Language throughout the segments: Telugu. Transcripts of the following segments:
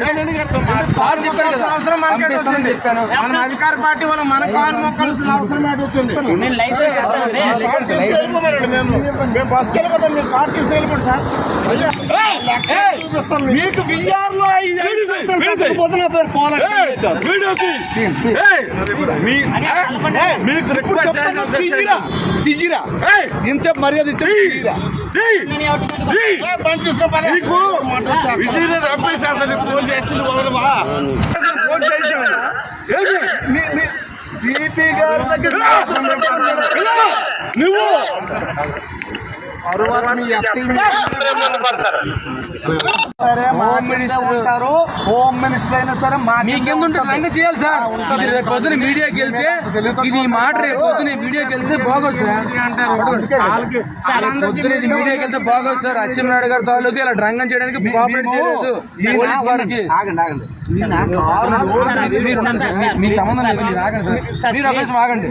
no, no, no. అవసరం మనకే వచ్చింది. మన అధికార పార్టీ వాళ్ళు మన కాలు మొక్కాల్సిన అవసరం ఏంటి వచ్చింది. మేము మేము బస్కి వెళ్ళిపోతాం మీరు కార్డు తీసుకెళ్ళిపోండి సార్. మీకు. రిక్వెస్ట్ మర్యాద ఫోన్ చేస్తుంది వదలమా ఫోన్ చేశాను ఏమి? సిపి గారి దగ్గర ఇలా, నువ్వు! సరే హోమ్ మినిస్టర్ ఉంటారు. హోమ్ మినిస్టర్ అయినా సరే మీకెందు ఉంటుంది రంగ చేయాలి సార్? ఇది రేపు పొద్దున మీడియాకి వెళ్తే ఇది మాట రేపు పొద్దున మీడియాకి వెళ్తే బాగోదు సార్. పొద్దున ఇది మీడియాకి వెళ్తే బాగోదు సార్. అచ్చెన్నాయుడు గారి తాలూకు ఇలా రంగం చేయడానికి కోఆపరేట్ చేయలేదు. పోలీస్ వారికి. ఆగండి ఆగండి. మీకు సంబంధం లేదు మీరు ఆగండి సార్. మీరు ఒక నిమిషం ఆగండి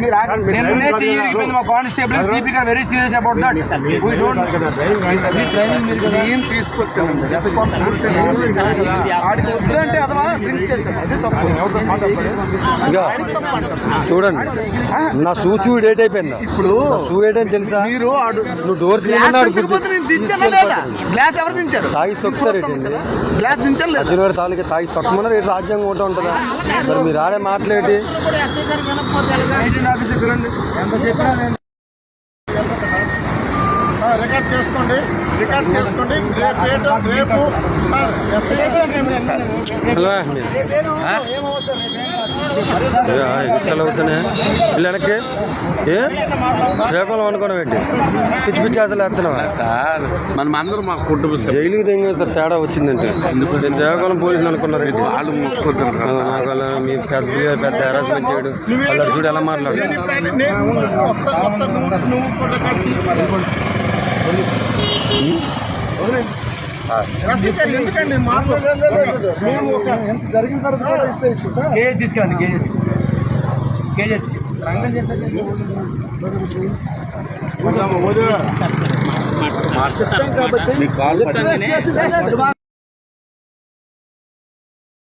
నిన్ననే చెయ్యి విరిగిపోయింది మా కానిస్టేబుల్ సిపి గారు very serious about that we don't me training మీరు కదా. నేను తీసుకొచ్చానండి రెస్పాన్సిబిలిటీ ఆడికి వద్దంటే అదవా డ్రింక్ చేశాను అది తప్పు. ఇంకా చూడండి. నా షూ చూ డేట్ అయిపోయిందా. ఇప్పుడు షూ తెలుసా? మీరు నువ్వు డోర్ తీయమన్నాడు దించకపోతే నేను దించానా. లేదా? గ్లాస్ ఎవరు దించారు? తాగి తొక్కుతారు ఏంటండి గ్లాస్ దించాను లేదా? అచ్చినవాడి తాలూకా తాగి తొక్కమన్నారు రేటు రాజ్యాంగం ఒకటి ఉంటుందా? మరి మీరు ఆడే మాట్లాడి ఎంత చెప్పినా రికార్డ్ చేసుకోండి రికార్డ్ చేసుకోండి. రేపు రేపు ఇసుకలు అవుతున్నాయి? వెనక్కి? ఏ? శ్రీకాకుళం అనుకోవడం ఏంటి? పిచ్చి పిచ్చి ఆశలు వేస్తున్నావా? సార్ మనం అందరం మా కుటుంబ. జైలుకి తెంగేస్తారు తేడా వచ్చిందంటే. శ్రీకాకుళం పోలీసులు అనుకున్నారు ఏంటి? వాళ్ళు అలా మీ పెద్ద పెద్ద హెరాస్మెంట్ చేయడు. వాళ్ళు చూడు ఎలా మాట్లాడు. ఎందుకండి మాకు? మేము ఒక జరిగిన తర్వాత కేజీ తీసుకెళ్ళండి కేజీ కేజీ రంగం చేస్తే.